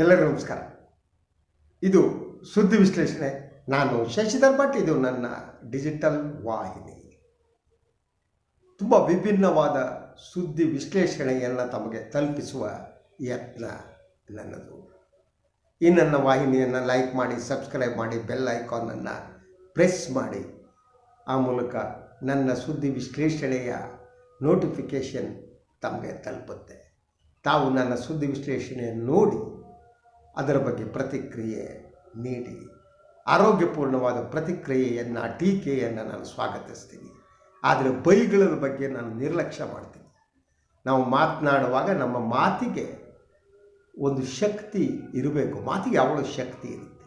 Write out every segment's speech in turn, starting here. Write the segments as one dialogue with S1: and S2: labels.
S1: ಎಲ್ಲರಿಗೂ ನಮಸ್ಕಾರ. ಇದು ಸುದ್ದಿ ವಿಶ್ಲೇಷಣೆ. ನಾನು ಶಶಿಧರ್ ಭಟ್, ಇದು ನನ್ನ ಡಿಜಿಟಲ್ ವಾಹಿನಿ. ತುಂಬ ವಿಭಿನ್ನವಾದ ಸುದ್ದಿ ವಿಶ್ಲೇಷಣೆಯನ್ನು ತಮಗೆ ತಲುಪಿಸುವ ಯತ್ನ ನನ್ನದು. ಈ ನನ್ನ ವಾಹಿನಿಯನ್ನು ಲೈಕ್ ಮಾಡಿ, ಸಬ್ಸ್ಕ್ರೈಬ್ ಮಾಡಿ, ಬೆಲ್ ಐಕಾನನ್ನು ಪ್ರೆಸ್ ಮಾಡಿ. ಆ ಮೂಲಕ ನನ್ನ ಸುದ್ದಿ ವಿಶ್ಲೇಷಣೆಯ ನೋಟಿಫಿಕೇಷನ್ ತಮಗೆ ತಲುಪುತ್ತೆ. ತಾವು ನನ್ನ ಸುದ್ದಿ ವಿಶ್ಲೇಷಣೆಯನ್ನು ನೋಡಿ ಅದರ ಬಗ್ಗೆ ಪ್ರತಿಕ್ರಿಯೆ ನೀಡಿ. ಆರೋಗ್ಯಪೂರ್ಣವಾದ ಪ್ರತಿಕ್ರಿಯೆಯನ್ನು, ಟೀಕೆಯನ್ನು ನಾನು ಸ್ವಾಗತಿಸ್ತೀನಿ. ಆದರೆ ಬೈಗಳ ಬಗ್ಗೆ ನಾನು ನಿರ್ಲಕ್ಷ್ಯ ಮಾಡ್ತೀನಿ. ನಾವು ಮಾತನಾಡುವಾಗ ನಮ್ಮ ಮಾತಿಗೆ ಒಂದು ಶಕ್ತಿ ಇರಬೇಕು. ಮಾತಿಗೆ ಅವಳು ಶಕ್ತಿ ಇರುತ್ತೆ?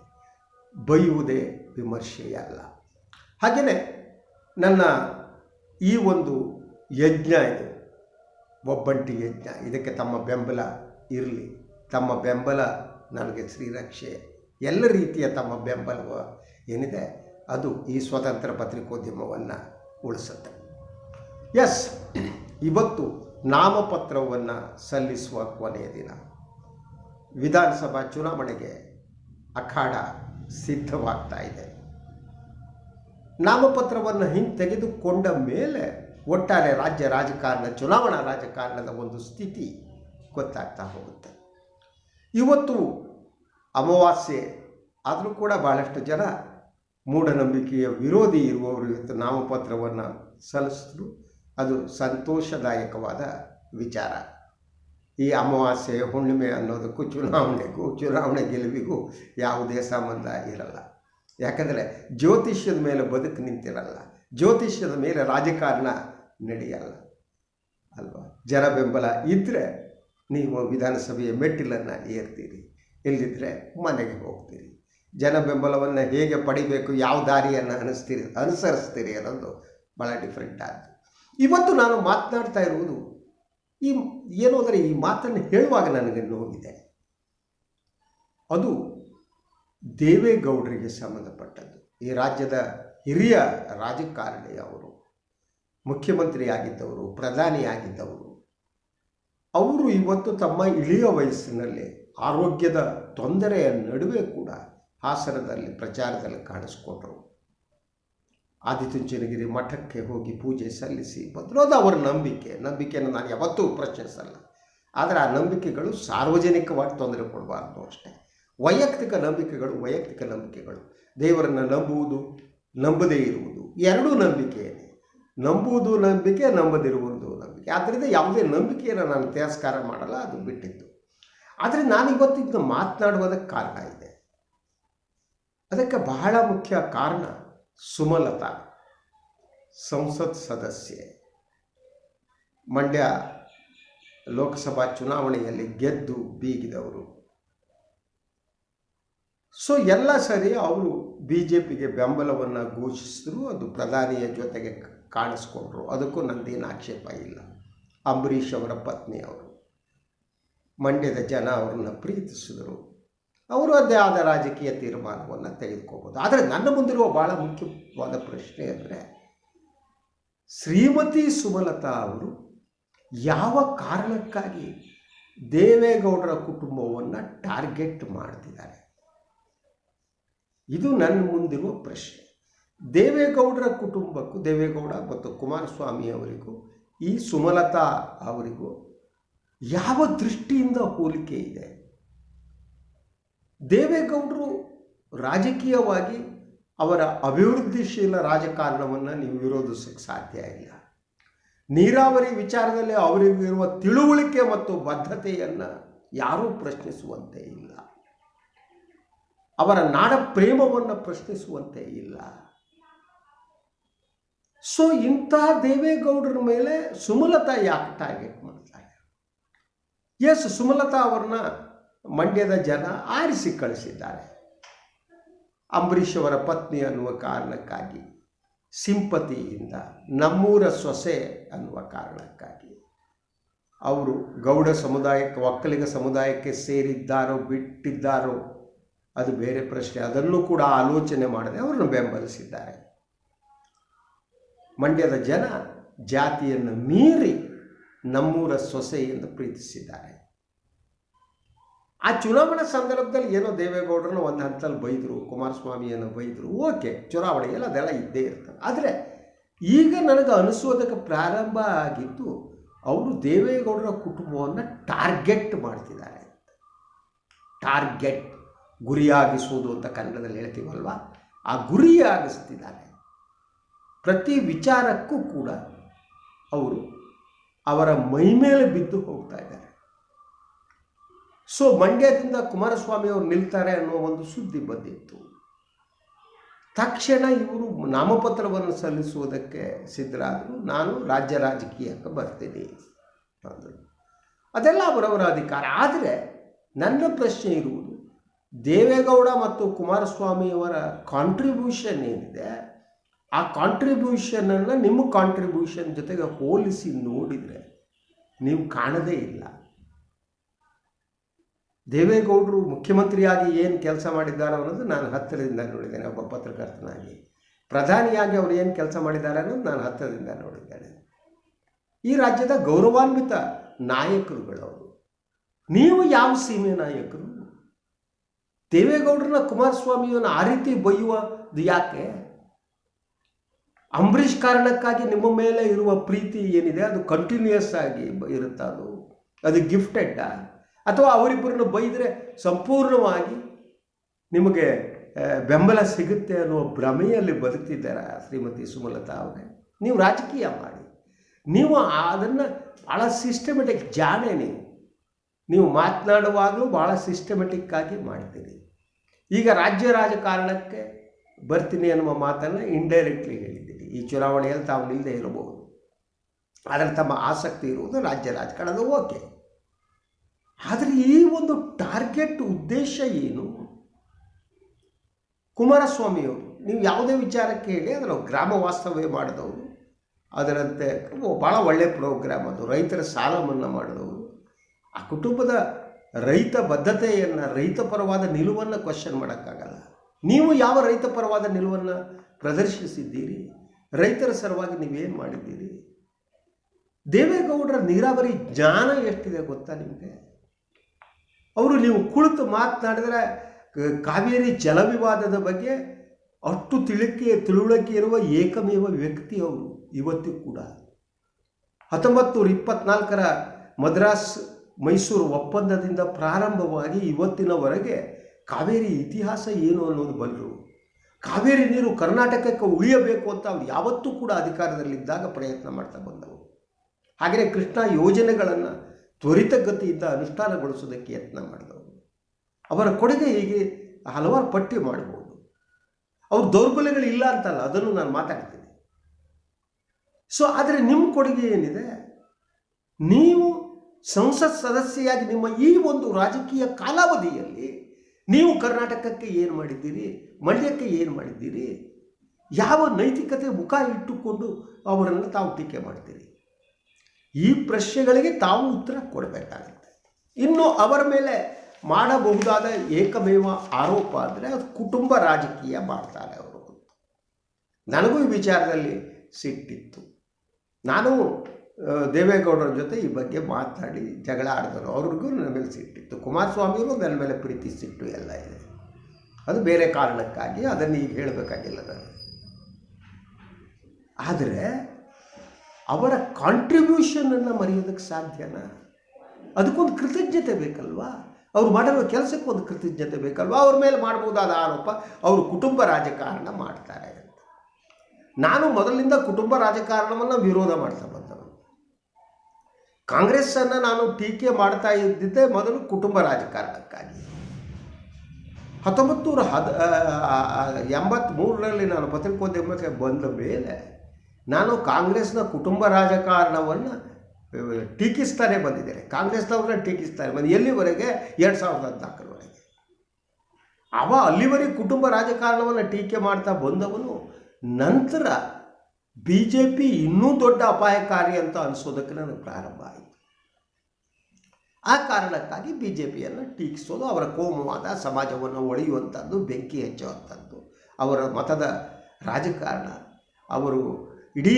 S1: ಬೈಯುವುದೇ ವಿಮರ್ಶೆಯಲ್ಲ. ಹಾಗೆಯೇ ನನ್ನ ಈ ಒಂದು ಯಜ್ಞ ಇದು, ಒಬ್ಬಂಟಿ ಯಜ್ಞ. ಇದಕ್ಕೆ ತಮ್ಮ ಬೆಂಬಲ ಇರಲಿ. ತಮ್ಮ ಬೆಂಬಲ ನನಗೆ ಶ್ರೀರಕ್ಷೆ ಎಲ್ಲ ರೀತಿಯ ತಮ್ಮ ಬೆಂಬಲವು ಏನಿದೆ? ಅದು ಈ ಸ್ವತಂತ್ರ ಪತ್ರಿಕೋದ್ಯಮವನ್ನು ಉಳಿಸುತ್ತೆ. ಎಸ್ ಇವತ್ತು ನಾಮಪತ್ರವನ್ನು ಸಲ್ಲಿಸುವ ಕೊನೆಯ ದಿನ. ವಿಧಾನಸಭಾ ಚುನಾವಣೆಗೆ ಅಖಾಡ ಸಿದ್ಧವಾಗ್ತಾ ಇದೆ. ನಾಮಪತ್ರವನ್ನು ಹಿಂತೆಗೆದುಕೊಂಡ ಮೇಲೆ ಒಟ್ಟಾರೆ ರಾಜ್ಯ ರಾಜಕಾರಣ, ಚುನಾವಣಾ ರಾಜಕಾರಣದ ಒಂದು ಸ್ಥಿತಿ ಗೊತ್ತಾಗ್ತಾ ಹೋಗುತ್ತೆ. ಇವತ್ತು ಅಮಾವಾಸ್ಯೆ, ಆದರೂ ಕೂಡ ಭಾಳಷ್ಟು ಜನ ಮೂಢನಂಬಿಕೆಯ ವಿರೋಧಿ ಇರುವವರು ಇವತ್ತು ನಾಮಪತ್ರವನ್ನು ಸಲ್ಲಿಸಿದ್ರು. ಅದು ಸಂತೋಷದಾಯಕವಾದ ವಿಚಾರ. ಈ ಅಮಾವಾಸ್ಯೆ ಹುಣ್ಣಿಮೆ ಅನ್ನೋದಕ್ಕೂ ಚುನಾವಣೆಗೂ, ಚುನಾವಣೆ ಗೆಲುವಿಗೂ ಯಾವುದೇ ಸಂಬಂಧ ಇರಲ್ಲ. ಯಾಕಂದರೆ ಜ್ಯೋತಿಷ್ಯದ ಮೇಲೆ ಬದುಕು ನಿಂತಿರಲ್ಲ. ಜ್ಯೋತಿಷ್ಯದ ಮೇಲೆ ರಾಜಕಾರಣ ನಡೆಯಲ್ಲ. ಅಲ್ವಾ? ಜನ ಬೆಂಬಲ ಇದ್ದರೆ ನೀವು ವಿಧಾನಸಭೆಯ ಮೆಟ್ಟಿಲನ್ನು ಏರ್ತೀರಿ ಇಲ್ಲದಿದ್ದರೆ ಮನೆಗೆ ಹೋಗ್ತೀರಿ. ಜನ ಬೆಂಬಲವನ್ನು ಹೇಗೆ ಪಡಿಬೇಕು, ಯಾವ ದಾರಿಯನ್ನು ಅನಿಸ್ತೀರಿ, ಅನುಸರಿಸ್ತೀರಿ ಅನ್ನೋದು ಭಾಳ ಡಿಫ್ರೆಂಟ್ ಆಯಿತು ಇವತ್ತು ನಾನು ಮಾತನಾಡ್ತಾ ಇರುವುದು, ಈ ಏನು ಅಂದರೆ ಈ ಮಾತನ್ನು ಹೇಳುವಾಗ ನನಗೆ ನೋವಿದೆ. ಅದು ದೇವೇಗೌಡರಿಗೆ ಸಂಬಂಧಪಟ್ಟದ್ದು. ಈ ರಾಜ್ಯದ ಹಿರಿಯ ರಾಜಕಾರಣಿ ಅವರು ಮುಖ್ಯಮಂತ್ರಿ ಆಗಿದ್ದವರು ಪ್ರಧಾನಿ ಆಗಿದ್ದವರು ಅವರು ಇವತ್ತು ತಮ್ಮ ಇಳಿಯ ವಯಸ್ಸಿನಲ್ಲಿ ಆರೋಗ್ಯದ ತೊಂದರೆಯ ನಡುವೆ ಕೂಡ ಹಾಸನದಲ್ಲಿ ಪ್ರಚಾರದಲ್ಲಿ ಕಾಣಿಸ್ಕೊಂಡರು. ಆದಿತುಂಚನಗಿರಿ ಮಠಕ್ಕೆ ಹೋಗಿ ಪೂಜೆ ಸಲ್ಲಿಸಿ ಬಂದರು ಅದು ಅವರ ನಂಬಿಕೆ, ನಂಬಿಕೆಯನ್ನು ನಾನು ಯಾವತ್ತೂ ಪ್ರಶ್ನಿಸಲ್ಲ. ಆದರೆ ಆ ನಂಬಿಕೆಗಳು ಸಾರ್ವಜನಿಕವಾಗಿ ತೊಂದರೆ ಕೊಡಬಾರ್ದು ಅಷ್ಟೇ. ವೈಯಕ್ತಿಕ ನಂಬಿಕೆಗಳು ವೈಯಕ್ತಿಕ ನಂಬಿಕೆಗಳು. ದೇವರನ್ನು ನಂಬುವುದು, ನಂಬದೇ ಇರುವುದು. ಎರಡೂ ನಂಬಿಕೆಯೇ ನಂಬುವುದು ನಂಬಿಕೆ, ನಂಬದಿರುವುದು. ಆದ್ದರಿಂದ ಯಾವುದೇ ನಂಬಿಕೆಯನ್ನು ನಾನು ತಿರಸ್ಕಾರ ಮಾಡಲ್ಲ, ಅದು ಬಿಟ್ಟಿತ್ತು ಆದರೆ ನಾನು ಇದನ್ನು ಮಾತನಾಡುವುದಕ್ಕೆ ಕಾರಣ ಇದೆ. ಅದಕ್ಕೆ ಬಹಳ ಮುಖ್ಯ ಕಾರಣ ಸುಮಲತಾ, ಸಂಸತ್ ಸದಸ್ಯೆ. ಮಂಡ್ಯ ಲೋಕಸಭಾ ಚುನಾವಣೆಯಲ್ಲಿ ಗೆದ್ದು ಬೀಗಿದವರು. ಸೊ ಎಲ್ಲ ಸರಿ, ಅವರು ಬಿ ಜೆ ಪಿಗೆ ಬೆಂಬಲವನ್ನು ಘೋಷಿಸಿದ್ರು, ಅದು ಪ್ರಧಾನಿಯ ಜೊತೆಗೆ ಕಾಣಿಸ್ಕೊಂಡ್ರು. ಅದಕ್ಕೂ ನಂದೇನು ಆಕ್ಷೇಪ ಇಲ್ಲ. ಅಂಬರೀಷ್ ಅವರ ಪತ್ನಿ ಅವರು. ಮಂಡ್ಯದ ಜನ ಅವರನ್ನು ಪ್ರೀತಿಸಿದರು. ಅವರು ಅದೇ ಆದ ರಾಜಕೀಯ ತೀರ್ಮಾನವನ್ನು ತೆಗೆದುಕೋಬೋದು. ಆದರೆ ನನ್ನ ಮುಂದಿರುವ ಭಾಳ ಮುಖ್ಯವಾದ ಪ್ರಶ್ನೆ ಅಂದರೆ, ಶ್ರೀಮತಿ ಸುಮಲತಾ ಅವರು ಯಾವ ಕಾರಣಕ್ಕಾಗಿ ದೇವೇಗೌಡರ ಕುಟುಂಬವನ್ನು ಟಾರ್ಗೆಟ್ ಮಾಡ್ತಿದ್ದಾರೆ? ಇದು ನನ್ನ ಮುಂದಿರುವ ಪ್ರಶ್ನೆ. ದೇವೇಗೌಡರ ಕುಟುಂಬಕ್ಕೂ, ದೇವೇಗೌಡ ಮತ್ತು ಕುಮಾರಸ್ವಾಮಿ ಅವರಿಗೂ, ಈ ಸುಮಲತಾ ಅವರಿಗೂ ಯಾವ ದೃಷ್ಟಿಯಿಂದ ಹೋಲಿಕೆ ಇದೆ? ದೇವೇಗೌಡರು ರಾಜಕೀಯವಾಗಿ ಅವರ ಅಭಿವೃದ್ಧಿಶೀಲ ರಾಜಕಾರಣವನ್ನು ನೀವು ವಿರೋಧಿಸಕ್ಕೆ ಸಾಧ್ಯ ಇಲ್ಲ. ನೀರಾವರಿ ವಿಚಾರದಲ್ಲಿ ಅವರಿಗಿರುವ ತಿಳುವಳಿಕೆ ಮತ್ತು ಬದ್ಧತೆಯನ್ನು ಯಾರೂ ಪ್ರಶ್ನಿಸುವಂತೆ ಇಲ್ಲ. ಅವರ ನಾಡ ಪ್ರೇಮವನ್ನು ಪ್ರಶ್ನಿಸುವಂತೆ ಇಲ್ಲ. ಸೊ ಇಂತಹ ದೇವೇಗೌಡರ ಮೇಲೆ ಸುಮಲತಾ ಯಾಕೆ ಟಾರ್ಗೆಟ್ ಮಾಡ್ತಾರೆ ಎಸ್ ಸುಮಲತಾ ಅವ್ರನ್ನ ಮಂಡ್ಯದ ಜನ ಆರಿಸಿ ಕಳಿಸಿದ್ದಾರೆ. ಅಂಬರೀಷ್ ಅವರ ಪತ್ನಿ ಅನ್ನುವ ಕಾರಣಕ್ಕಾಗಿ, ಸಿಂಪತಿಯಿಂದ ನಮ್ಮೂರ ಸೊಸೆ ಅನ್ನುವ ಕಾರಣಕ್ಕಾಗಿ. ಅವರು ಗೌಡ ಸಮುದಾಯಕ್ಕೆ, ಒಕ್ಕಲಿಗ ಸಮುದಾಯಕ್ಕೆ ಸೇರಿದ್ದಾರೋ, ಬಿಟ್ಟಿದ್ದಾರೋ, ಅದು ಬೇರೆ ಪ್ರಶ್ನೆ. ಅದನ್ನು ಕೂಡ ಆಲೋಚನೆ ಮಾಡದೆ ಅವರನ್ನು ಬೆಂಬಲಿಸಿದ್ದಾರೆ. ಮಂಡ್ಯದ ಜನ ಜಾತಿಯನ್ನು ಮೀರಿ ನಮ್ಮೂರ ಸೊಸೆ ಎಂದು ಪ್ರೀತಿಸಿದ್ದಾರೆ. ಆ ಚುನಾವಣಾ ಸಂದರ್ಭದಲ್ಲಿ ಏನೋ ದೇವೇಗೌಡರನ್ನು ಒಂದು ಹಂತದಲ್ಲಿ ಬೈದರು, ಕುಮಾರಸ್ವಾಮಿಯನ್ನು ಬೈದರು, ಓಕೆ ಚುನಾವಣೆಯಲ್ಲಿ ಅದೆಲ್ಲ ಇದ್ದೇ ಇರ್ತದೆ. ಆದರೆ ಈಗ ನನಗೆ ಅನಿಸೋದಕ್ಕೆ ಪ್ರಾರಂಭ ಆಗಿದ್ದು ಅವರು ದೇವೇಗೌಡರ ಕುಟುಂಬವನ್ನು ಟಾರ್ಗೆಟ್ ಮಾಡ್ತಿದ್ದಾರೆ. ಟಾರ್ಗೆಟ್ ಗುರಿಯಾಗಿಸುವುದು ಅಂತ ಕನ್ನಡದಲ್ಲಿ ಹೇಳ್ತೀವಲ್ವ? ಆ ಗುರಿಯಾಗಿಸ್ತಿದ್ದಾರೆ. ಪ್ರತಿ ವಿಚಾರಕ್ಕೂ ಕೂಡ ಅವರು ಅವರ ಮೈಮೇಲೆ ಬಿದ್ದು ಹೋಗ್ತಾ ಇದ್ದಾರೆ. ಸೊ ಮಂಡ್ಯದಿಂದ ಕುಮಾರಸ್ವಾಮಿ ಅವರು ನಿಲ್ತಾರೆ ಅನ್ನೋ ಒಂದು ಸುದ್ದಿ ಬಂದಿತ್ತು. ತಕ್ಷಣ ಇವರು ನಾಮಪತ್ರವನ್ನು ಸಲ್ಲಿಸುವುದಕ್ಕೆ ಸಿದ್ಧರಾದರು. ನಾನು ರಾಜ್ಯ ರಾಜಕೀಯಕ್ಕೆ ಬರ್ತೀನಿ ಅಂದರು. ಅದೆಲ್ಲ ಅವರವರ ಅಧಿಕಾರ. ಆದರೆ ನನ್ನ ಪ್ರಶ್ನೆ ಇರುವುದು, ದೇವೇಗೌಡ ಮತ್ತು ಕುಮಾರಸ್ವಾಮಿಯವರ ಕಾಂಟ್ರಿಬ್ಯೂಷನ್ ಏನಿದೆ? ಆ ಕಾಂಟ್ರಿಬ್ಯೂಷನನ್ನು ನಿಮ್ಮ ಕಾಂಟ್ರಿಬ್ಯೂಷನ್ ಜೊತೆಗೆ ಹೋಲಿಸಿ ನೋಡಿದರೆ ನೀವು ಕಾಣದೇ ಇಲ್ಲ. ದೇವೇಗೌಡರು ಮುಖ್ಯಮಂತ್ರಿಯಾಗಿ ಏನು ಕೆಲಸ ಮಾಡಿದ್ದಾರೆ ಅನ್ನೋದು ನಾನು ಹತ್ತಿರದಿಂದ ನೋಡಿದ್ದೇನೆ, ಒಬ್ಬ ಪತ್ರಕರ್ತನಾಗಿ. ಪ್ರಧಾನಿಯಾಗಿ ಅವರು ಏನು ಕೆಲಸ ಮಾಡಿದ್ದಾರೆ ಅನ್ನೋದು ನಾನು ಹತ್ತಿರದಿಂದ ನೋಡಿದ್ದೇನೆ. ಈ ರಾಜ್ಯದ ಗೌರವಾನ್ವಿತ ನಾಯಕರುಗಳವರು. ನೀವು ಯಾವ ಸೀಮೆ ನಾಯಕರು? ದೇವೇಗೌಡರನ್ನ ಕುಮಾರಸ್ವಾಮಿಯನ್ನು ಆ ರೀತಿ ಬೈಯುವುದು ಯಾಕೆ? ಅಂಬರೀಷ್ ಕಾರಣಕ್ಕಾಗಿ ನಿಮ್ಮ ಮೇಲೆ ಇರುವ ಪ್ರೀತಿ ಏನಿದೆ? ಅದು ಕಂಟಿನ್ಯೂಯಸ್ ಆಗಿ ಇರುತ್ತ ಅದು? ಅದು ಗಿಫ್ಟೆಡ್ಡಾ ಅಥವಾ ಅವರಿಬ್ಬರನ್ನು ಬೈದರೆ ಸಂಪೂರ್ಣವಾಗಿ ನಿಮಗೆ ಬೆಂಬಲ ಸಿಗುತ್ತೆ ಅನ್ನುವ ಭ್ರಮೆಯಲ್ಲಿ ಬದುಕ್ತಿದ್ದಾರೆ ಶ್ರೀಮತಿ ಸುಮಲತಾ ಅವರೇ? ನೀವು ರಾಜಕೀಯ ಮಾಡಿ. ನೀವು ಅದನ್ನು ಭಾಳ ಸಿಸ್ಟಮೆಟಿಕ್ ಜಾಣೆ ನೀವು ನೀವು ಮಾತನಾಡುವಾಗಲೂ ಭಾಳ ಸಿಸ್ಟಮೆಟಿಕ್ ಆಗಿ ಮಾಡ್ತೀರಿ. ಈಗ ರಾಜ್ಯ ರಾಜಕಾರಣಕ್ಕೆ ಬರ್ತೀನಿ ಅನ್ನುವ ಮಾತನ್ನು ಇಂಡೈರೆಕ್ಟ್ಲಿ ಹೇಳಿದ್ದೀರಿ ಈ ಚುನಾವಣೆಯಲ್ಲಿ ತಾವು ನಿಲ್ಲದೆ ಇರಬಹುದು. ಆದರೆ ತಮ್ಮ ಆಸಕ್ತಿ ಇರುವುದು ರಾಜ್ಯ ರಾಜಕಾರಣದ ಓಕೆ. ಆದರೆ ಈ ಒಂದು ಟಾರ್ಗೆಟ್ ಉದ್ದೇಶ ಏನು? ಕುಮಾರಸ್ವಾಮಿಯವರು ನೀವು ಯಾವುದೇ ವಿಚಾರಕ್ಕೆ ಹೇಳಿ ಅದರ ಗ್ರಾಮ ವಾಸ್ತವ್ಯ ಮಾಡಿದವರು, ಅದರಂತೆ ಭಾಳ ಒಳ್ಳೆಯ ಪ್ರೋಗ್ರಾಮ್ ಅದು, ರೈತರ ಸಾಲ ಮನ್ನಾ ಮಾಡಿದವರು. ಆ ಕುಟುಂಬದ ರೈತ ಬದ್ಧತೆಯನ್ನು, ರೈತ ಪರವಾದ ನಿಲುವನ್ನು ಕ್ವಶನ್ ಮಾಡೋಕ್ಕಾಗಲ್ಲ. ನೀವು ಯಾವ ರೈತ ಪರವಾದ ನಿಲುವನ್ನು ಪ್ರದರ್ಶಿಸಿದ್ದೀರಿ? ರೈತರ ಸಲುವಾಗಿ ನೀವೇನು ಮಾಡಿದ್ದೀರಿ? ದೇವೇಗೌಡರ ನೀರಾವರಿ ಜ್ಞಾನ ಎಷ್ಟಿದೆ ಗೊತ್ತಾ ನಿಮಗೆ? ಅವರು ನೀವು ಕುಳಿತು ಮಾತನಾಡಿದರೆ ಕಾವೇರಿ ಜಲವಿವಾದದ ಬಗ್ಗೆ ಅಷ್ಟು ತಿಳಿಕೆ, ತಿಳುವಳಿಕೆ ಇರುವ ಏಕಮೇವ ವ್ಯಕ್ತಿ ಅವರು ಇವತ್ತಿಗೂ ಕೂಡ. ಹತ್ತೊಂಬತ್ತು ನೂರ ಇಪ್ಪತ್ನಾಲ್ಕರ ಮದ್ರಾಸ್, ಮೈಸೂರು ಒಪ್ಪಂದದಿಂದ ಪ್ರಾರಂಭವಾಗಿ ಇವತ್ತಿನವರೆಗೆ ಕಾವೇರಿ ಇತಿಹಾಸ ಏನು ಅನ್ನೋದು ಬಲ್ಲರು ಕಾವೇರಿ ನೀರು ಕರ್ನಾಟಕಕ್ಕೆ ಉಳಿಯಬೇಕು ಅಂತ ಅವ್ರು ಯಾವತ್ತೂ ಕೂಡ ಅಧಿಕಾರದಲ್ಲಿದ್ದಾಗ ಪ್ರಯತ್ನ ಮಾಡ್ತಾ ಬಂದವು. ಹಾಗೆಯೇ ಕೃಷ್ಣ ಯೋಜನೆಗಳನ್ನು ತ್ವರಿತಗತಿಯಿಂದ ಅನುಷ್ಠಾನಗೊಳಿಸೋದಕ್ಕೆ ಯತ್ನ ಮಾಡಿದವರು ಅವರ ಕೊಡುಗೆ ಹೀಗೆ ಹಲವಾರು ಪಟ್ಟಿ ಮಾಡಬಹುದು ಅವ್ರ ದೌರ್ಬಲ್ಯಗಳಿಲ್ಲ ಅಂತಲ್ಲ, ಅದನ್ನು ನಾನು ಮಾತಾಡ್ತೀನಿ. ಸೊ ಆದರೆ ನಿಮ್ಮ ಕೊಡುಗೆ ಏನಿದೆ? ನೀವು ಸಂಸತ್ ಸದಸ್ಯೆಯಾಗಿ ನಿಮ್ಮ ಈ ಒಂದು ರಾಜಕೀಯ ಕಾಲಾವಧಿಯಲ್ಲಿ ನೀವು ಕರ್ನಾಟಕಕ್ಕೆ ಏನು ಮಾಡಿದ್ದೀರಿ? ಮಂಡ್ಯಕ್ಕೆ ಏನು ಮಾಡಿದ್ದೀರಿ? ಯಾವ ನೈತಿಕತೆ ಮುಖ ಇಟ್ಟುಕೊಂಡು ಅವರನ್ನು ತಾವು ಟೀಕೆ ಮಾಡ್ತೀರಿ? ಈ ಪ್ರಶ್ನೆಗಳಿಗೆ ತಾವು ಉತ್ತರ ಕೊಡಬೇಕಾಗುತ್ತೆ. ಇನ್ನು ಅವರ ಮೇಲೆ ಮಾಡಬಹುದಾದ ಏಕಮೇವ ಆರೋಪ ಅಂದರೆ ಅದು ಕುಟುಂಬ ರಾಜಕೀಯ ಮಾಡ್ತಾರೆ ಅವರು ನನಗೂ ಈ ವಿಚಾರದಲ್ಲಿ ಸಿಟ್ಟಿತ್ತು. ನಾನು ದೇವೇಗೌಡರ ಜೊತೆ ಈ ಬಗ್ಗೆ ಮಾತಾಡಿ ಜಗಳ ಆಡಿದರು. ಅವ್ರಿಗೂ ನನ್ನ ಮೇಲೆ ಸಿಟ್ಟಿತ್ತು. ಕುಮಾರಸ್ವಾಮಿಗೂ ನನ್ನ ಮೇಲೆ ಪ್ರೀತಿ ಸಿಟ್ಟು ಎಲ್ಲ ಇದೆ. ಅದು ಬೇರೆ ಕಾರಣಕ್ಕಾಗಿ ಅದನ್ನು ಈಗ ಹೇಳಬೇಕಾಗಿಲ್ಲ ನಾನು. ಆದರೆ ಅವರ ಕಾಂಟ್ರಿಬ್ಯೂಷನನ್ನು ಮರೆಯೋದಕ್ಕೆ ಸಾಧ್ಯನಾ? ಅದಕ್ಕೊಂದು ಕೃತಜ್ಞತೆ ಬೇಕಲ್ವಾ? ಅವ್ರು ಮಾಡಿರೋ ಕೆಲಸಕ್ಕೊಂದು ಕೃತಜ್ಞತೆ ಬೇಕಲ್ವಾ? ಅವ್ರ ಮೇಲೆ ಮಾಡ್ಬೋದಾದ ಆರೋಪ ಅವರು ಕುಟುಂಬ ರಾಜಕಾರಣ ಮಾಡ್ತಾರೆ ಅಂತ. ನಾನು ಮೊದಲಿಂದ ಕುಟುಂಬ ರಾಜಕಾರಣವನ್ನು ವಿರೋಧ ಮಾಡ್ತಾ ಬಂದವನು. ಕಾಂಗ್ರೆಸ್ಸನ್ನು ನಾನು ಟೀಕೆ ಮಾಡ್ತಾ ಇದ್ದಿದ್ದೆ ಮೊದಲು ಕುಟುಂಬ ರಾಜಕಾರಣಕ್ಕಾಗಿ ಹತ್ತೊಂಬತ್ತು ನೂರ ಹದ ಎಂಬತ್ತ್ಮೂರರಲ್ಲಿ ನಾನು ಪತ್ರಿಕೋದ್ಯಮಕ್ಕೆ ಬಂದ ಮೇಲೆ ನಾನು ಕಾಂಗ್ರೆಸ್ನ ಕುಟುಂಬ ರಾಜಕಾರಣವನ್ನು ಟೀಕಿಸ್ತಾನೆ ಬಂದಿದ್ದೇನೆ. ಕಾಂಗ್ರೆಸ್ನವ್ರನ್ನ ಟೀಕಿಸ್ತಾನೆ ಬಂದು, ಎಲ್ಲಿವರೆಗೆ? ಎರಡು ಸಾವಿರದ ಹದಿನಾಲ್ಕರವರೆಗೆ. ಅವ ಅಲ್ಲಿವರೆಗೆ ಕುಟುಂಬ ರಾಜಕಾರಣವನ್ನು ಟೀಕೆ ಮಾಡ್ತಾ ಬಂದವನು ನಂತರ ಬಿ ಜೆ ಪಿ ಇನ್ನೂ ದೊಡ್ಡ ಅಪಾಯಕಾರಿ ಅಂತ ಅನಿಸೋದಕ್ಕೆ ನನಗೆ ಪ್ರಾರಂಭ ಆಯಿತು. ಆ ಕಾರಣಕ್ಕಾಗಿ ಬಿ ಜೆ ಪಿಯನ್ನು ಟೀಕಿಸೋದು, ಅವರ ಕೋಮವಾದ ಸಮಾಜವನ್ನು ಒಳೆಯುವಂಥದ್ದು, ಬೆಂಕಿ ಹಚ್ಚುವಂಥದ್ದು, ಅವರ ಮತದ ರಾಜಕಾರಣ, ಅವರು ಇಡೀ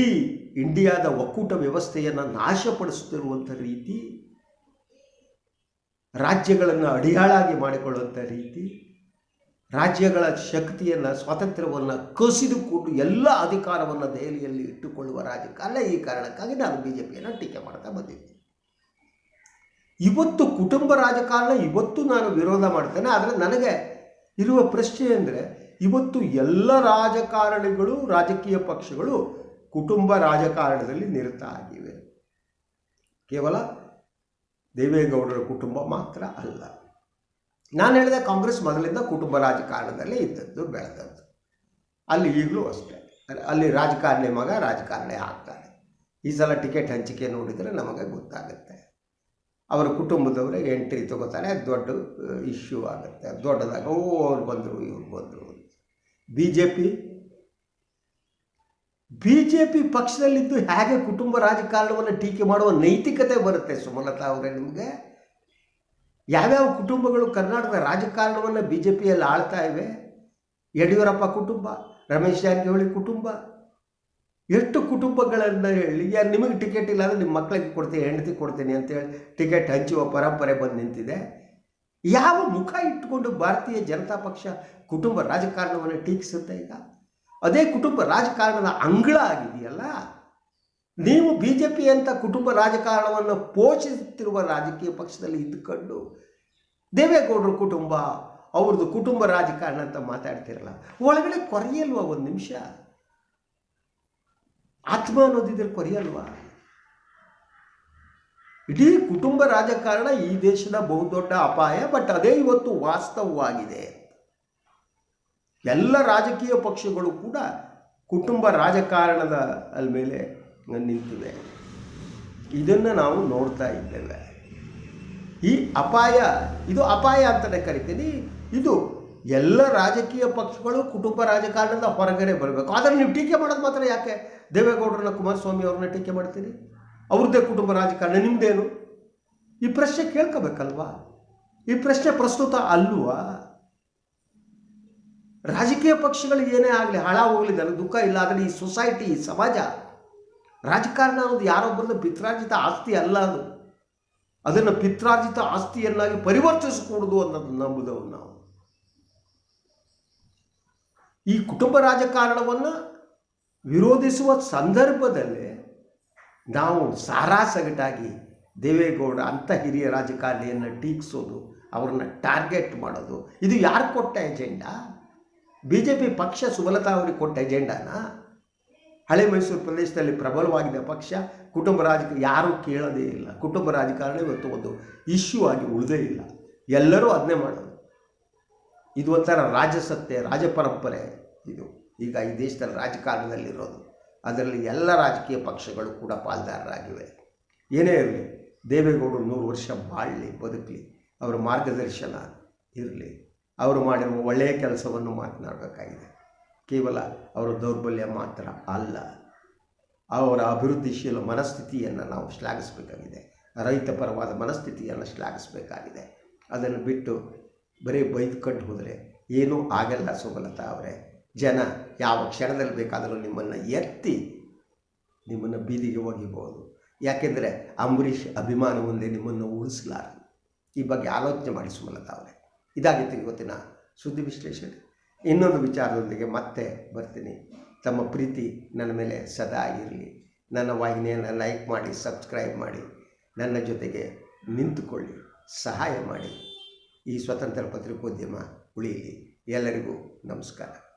S1: ಇಂಡಿಯಾದ ಒಕ್ಕೂಟ ವ್ಯವಸ್ಥೆಯನ್ನು ನಾಶಪಡಿಸುತ್ತಿರುವಂಥ ರೀತಿ, ರಾಜ್ಯಗಳನ್ನು ಅಡಿಯಾಳಾಗಿ ಮಾಡಿಕೊಳ್ಳುವಂಥ ರೀತಿ ರಾಜ್ಯಗಳ ಶಕ್ತಿಯನ್ನು, ಸ್ವಾತಂತ್ರ್ಯವನ್ನು ಕಸಿದುಕೊಂಡು ಎಲ್ಲ ಅಧಿಕಾರವನ್ನು ದೆಹಲಿಯಲ್ಲಿ ಇಟ್ಟುಕೊಳ್ಳುವ ರಾಜಕಾರಣ ಈ ಕಾರಣಕ್ಕಾಗಿ ನಾನು ಬಿ ಜೆ ಪಿಯನ್ನು ಟೀಕೆ ಮಾಡ್ತಾ ಬಂದಿದ್ದೀನಿ. ಇವತ್ತು ಕುಟುಂಬ ರಾಜಕಾರಣ, ಇವತ್ತು ನಾನು ವಿರೋಧ ಮಾಡ್ತೇನೆ, ಆದರೆ ನನಗೆ ಇರುವ ಪ್ರಶ್ನೆ ಅಂದರೆ ಇವತ್ತು ಎಲ್ಲ ರಾಜಕಾರಣಿಗಳು, ರಾಜಕೀಯ ಪಕ್ಷಗಳು ಕುಟುಂಬ ರಾಜಕಾರಣದಲ್ಲಿ ನಿರತ ಆಗಿವೆ. ಕೇವಲ ದೇವೇಗೌಡರ ಕುಟುಂಬ ಮಾತ್ರ ಅಲ್ಲ. ನಾನು ಹೇಳಿದೆ ಕಾಂಗ್ರೆಸ್ ಮೊದಲಿಂದ ಕುಟುಂಬ ರಾಜಕಾರಣದಲ್ಲಿ ಇದ್ದದ್ದು, ಬೆಳೆದದ್ದು. ಅಲ್ಲಿ ಈಗಲೂ ಅಷ್ಟೇ. ಅಲ್ಲಿ ರಾಜಕಾರಣಿ ಮಗ ರಾಜಕಾರಣಿ ಆಗ್ತಾನೆ. ಈ ಸಲ ಟಿಕೆಟ್ ಹಂಚಿಕೆ ನೋಡಿದರೆ ನಮಗೆ ಗೊತ್ತಾಗುತ್ತೆ. ಅವರ ಕುಟುಂಬದವರೇ ಎಂಟ್ರಿ ತಗೋತಾರೆ, ದೊಡ್ಡ ಇಶ್ಯೂ ಆಗುತ್ತೆ. ದೊಡ್ಡದಾಗ, ಓ, ಅವ್ರು ಬಂದರು, ಇವ್ರು ಬಂದರು B J P B J P ಪಕ್ಷದಲ್ಲಿದ್ದು ಹೇಗೆ ಕುಟುಂಬ ರಾಜಕಾರಣವನ್ನು ಟೀಕೆ ಮಾಡುವ ನೈತಿಕತೆ ಬರುತ್ತೆ ಸುಮಲತಾ ಅವರೇ ನಿಮಗೆ? ಯಾವ್ಯಾವ ಕುಟುಂಬಗಳು ಕರ್ನಾಟಕದ ರಾಜಕಾರಣವನ್ನು ಬಿ ಜೆ ಪಿಯಲ್ಲಿ ಆಳ್ತಾ ಇವೆ? ಯಡಿಯೂರಪ್ಪ ಕುಟುಂಬ, ರಮೇಶ್ ಜಾರಕಿಹೊಳಿ ಕುಟುಂಬ. ಎಷ್ಟು ಕುಟುಂಬಗಳನ್ನು ಹೇಳಿ ಯಾರು ನಿಮಗೆ ಟಿಕೆಟ್ ಇಲ್ಲ ಅಂದರೆ ನಿಮ್ಮ ಮಕ್ಕಳಿಗೆ ಕೊಡ್ತೀನಿ ಹೆಂಡತಿ ಕೊಡ್ತೀನಿ ಅಂತೇಳಿ ಟಿಕೆಟ್ ಹಂಚುವ ಪರಂಪರೆ ಬಂದು ನಿಂತಿದೆ. ಯಾವ ಮುಖ ಇಟ್ಟುಕೊಂಡು ಭಾರತೀಯ ಜನತಾ ಪಕ್ಷ ಕುಟುಂಬ ರಾಜಕಾರಣವನ್ನು ಟೀಕಿಸುತ್ತೆ ಈಗ? ಅದೇ ಕುಟುಂಬ ರಾಜಕಾರಣದ ಅಂಗಳ ಆಗಿದೆಯಲ್ಲ? ನೀವು ಬಿ ಜೆ ಪಿ ಅಂತ ಕುಟುಂಬ ರಾಜಕಾರಣವನ್ನು ಪೋಷಿಸುತ್ತಿರುವ ರಾಜಕೀಯ ಪಕ್ಷದಲ್ಲಿ ಇದ್ದುಕೊಂಡು ದೇವೇಗೌಡರ ಕುಟುಂಬ, ಅವ್ರದ್ದು ಕುಟುಂಬ ರಾಜಕಾರಣ ಅಂತ ಮಾತಾಡ್ತಿರಲ್ಲ, ಒಳಗಡೆ ಕೊರೆಯಲ್ವಾ ಒಂದು ನಿಮಿಷ? ಆತ್ಮ ಅನ್ನೋದಿದ್ರೆ ಕೊರೆಯಲ್ವಾ? ಇಡೀ ಕುಟುಂಬ ರಾಜಕಾರಣ ಈ ದೇಶದ ಬಹುದೊಡ್ಡ ಅಪಾಯ, ಬಟ್ ಅದೇ ಇವತ್ತು ವಾಸ್ತವವಾಗಿದೆ. ಎಲ್ಲ ರಾಜಕೀಯ ಪಕ್ಷಗಳು ಕೂಡ ಕುಟುಂಬ ರಾಜಕಾರಣದ ಅಲ್ಲಿ ಮೇಲೆ ನಿಂತಿವೆ ಇದನ್ನು ನಾವು ನೋಡ್ತಾ ಇದ್ದೇವೆ. ಈ ಅಪಾಯ, ಇದು ಅಪಾಯ ಅಂತಲೇ ಕರಿತೀನಿ. ಇದು ಎಲ್ಲ ರಾಜಕೀಯ ಪಕ್ಷಗಳು ಕುಟುಂಬ ರಾಜಕಾರಣದ ಹೊರಗಡೆ ಬರಬೇಕು. ಆದರೆ ನೀವು ಟೀಕೆ ಮಾಡೋದು ಮಾತ್ರ ಯಾಕೆ? ದೇವೇಗೌಡರನ್ನ ಕುಮಾರಸ್ವಾಮಿ ಅವ್ರನ್ನ ಟೀಕೆ ಮಾಡ್ತೀರಿ? ಅವ್ರದ್ದೇ ಕುಟುಂಬ ರಾಜಕಾರಣ ನಿಮ್ಮದೇನು ಈ ಪ್ರಶ್ನೆ ಕೇಳ್ಕೋಬೇಕಲ್ವಾ? ಈ ಪ್ರಶ್ನೆ ಪ್ರಸ್ತುತ ಅಲ್ವಾ ರಾಜಕೀಯ ಪಕ್ಷಗಳಿಗೆ ಏನೇ ಆಗಲಿ ಹಾಳ ಹೋಗಲಿ, ನನಗೆ ದುಃಖ ಇಲ್ಲ, ಆದರೆ ಈ ಸೊಸೈಟಿ, ಈ ಸಮಾಜ ರಾಜಕಾರಣ ಅನ್ನೋದು ಯಾರೊಬ್ಬರದ್ದು ಪಿತ್ರಾರ್ಜಿತ ಆಸ್ತಿ ಅಲ್ಲ ಅದು. ಅದನ್ನು ಪಿತ್ರಾರ್ಜಿತ ಆಸ್ತಿಯನ್ನಾಗಿ ಪರಿವರ್ತಿಸಕೂಡದು ಅನ್ನೋದು ನಂಬುದವು ನಾವು. ಈ ಕುಟುಂಬ ರಾಜಕಾರಣವನ್ನು ವಿರೋಧಿಸುವ ಸಂದರ್ಭದಲ್ಲಿ ನಾವು ಸಾರಾಸಗಟಾಗಿ ದೇವೇಗೌಡ ಅಂಥ ಹಿರಿಯ ರಾಜಕಾರಣಿಯನ್ನು ಟೀಕಿಸೋದು, ಅವರನ್ನು ಟಾರ್ಗೆಟ್ ಮಾಡೋದು, ಇದು ಯಾರು ಕೊಟ್ಟ ಎಜೆಂಡಾ? ಬಿ ಜೆ ಪಿ ಪಕ್ಷ ಸುಮಲತಾ ಅವರಿಗೆ ಕೊಟ್ಟ ಎಜೆಂಡಾನ? ಹಳೆ ಮೈಸೂರು ಪ್ರದೇಶದಲ್ಲಿ ಪ್ರಬಲವಾಗಿದೆ ಪಕ್ಷ. ಕುಟುಂಬ ರಾಜಕೀಯ ಯಾರೂ ಕೇಳೋದೇ ಇಲ್ಲ. ಕುಟುಂಬ ರಾಜಕಾರಣ ಇವತ್ತು ಒಂದು ಇಶ್ಯೂ ಆಗಿ ಉಳಿದೇ ಇಲ್ಲ. ಎಲ್ಲರೂ ಅದನ್ನೇ ಮಾಡೋದು. ಇದು ಒಂಥರ ರಾಜಸತ್ತೆ ರಾಜಪರಂಪರೆ ಇದು. ಈಗ ಈ ದೇಶದಲ್ಲಿ ರಾಜಕಾರಣದಲ್ಲಿರೋದು ಅದರಲ್ಲಿ ಎಲ್ಲ ರಾಜಕೀಯ ಪಕ್ಷಗಳು ಕೂಡ ಪಾಲ್ದಾರರಾಗಿವೆ. ಏನೇ ಇರಲಿ, ದೇವೇಗೌಡರು ನೂರು ವರ್ಷ ಬಾಳಲಿ, ಬದುಕಲಿ. ಅವರ ಮಾರ್ಗದರ್ಶನ ಇರಲಿ. ಅವರು ಮಾಡಿರುವ ಒಳ್ಳೆಯ ಕೆಲಸವನ್ನು ಮಾತನಾಡಬೇಕಾಗಿದೆ ಕೇವಲ ಅವರ ದೌರ್ಬಲ್ಯ ಮಾತ್ರ ಅಲ್ಲ, ಅವರ ಅಭಿವೃದ್ಧಿಶೀಲ ಮನಸ್ಥಿತಿಯನ್ನು ನಾವು ಶ್ಲಾಘಿಸಬೇಕಾಗಿದೆ. ರೈತ ಪರವಾದ ಮನಸ್ಥಿತಿಯನ್ನು ಶ್ಲಾಘಿಸಬೇಕಾಗಿದೆ. ಅದನ್ನು ಬಿಟ್ಟು ಬರೀ ಬೈದ್ಕೊಂಡು ಹೋದರೆ ಏನೂ ಆಗಲ್ಲ ಸುಮಲತಾ ಅವರೇ. ಜನ ಯಾವ ಕ್ಷಣದಲ್ಲಿ ಬೇಕಾದರೂ ನಿಮ್ಮನ್ನು ಎತ್ತಿ ನಿಮ್ಮನ್ನು ಬೀದಿಗೆ ಒಗಿಬೋದು ಯಾಕೆಂದರೆ ಅಂಬರೀಷ್ ಅಭಿಮಾನ ಮುಂದೆ ನಿಮ್ಮನ್ನು ಉಳಿಸಲಾರದು. ಈ ಬಗ್ಗೆ ಆಲೋಚನೆ ಮಾಡಿ ಸುಮಲತಾ ಅವರೇ. ಇದಾಗಿತ್ತು ಇವತ್ತಿನ ಸುದ್ದಿ ವಿಶ್ಲೇಷಣೆ. ಇನ್ನೊಂದು ವಿಚಾರದೊಂದಿಗೆ ಮತ್ತೆ ಬರ್ತೀನಿ. ತಮ್ಮ ಪ್ರೀತಿ ನನ್ನ ಮೇಲೆ ಸದಾ ಇರಲಿ. ನನ್ನ ವಾಹಿನಿಯನ್ನು ಲೈಕ್ ಮಾಡಿ ಸಬ್ಸ್ಕ್ರೈಬ್ ಮಾಡಿ. ನನ್ನ ಜೊತೆಗೆ ನಿಂತುಕೊಳ್ಳಿ. ಸಹಾಯ ಮಾಡಿ. ಈ ಸ್ವತಂತ್ರ ಪತ್ರಿಕೋದ್ಯಮ ಉಳಿಯಲಿ. ಎಲ್ಲರಿಗೂ ನಮಸ್ಕಾರ.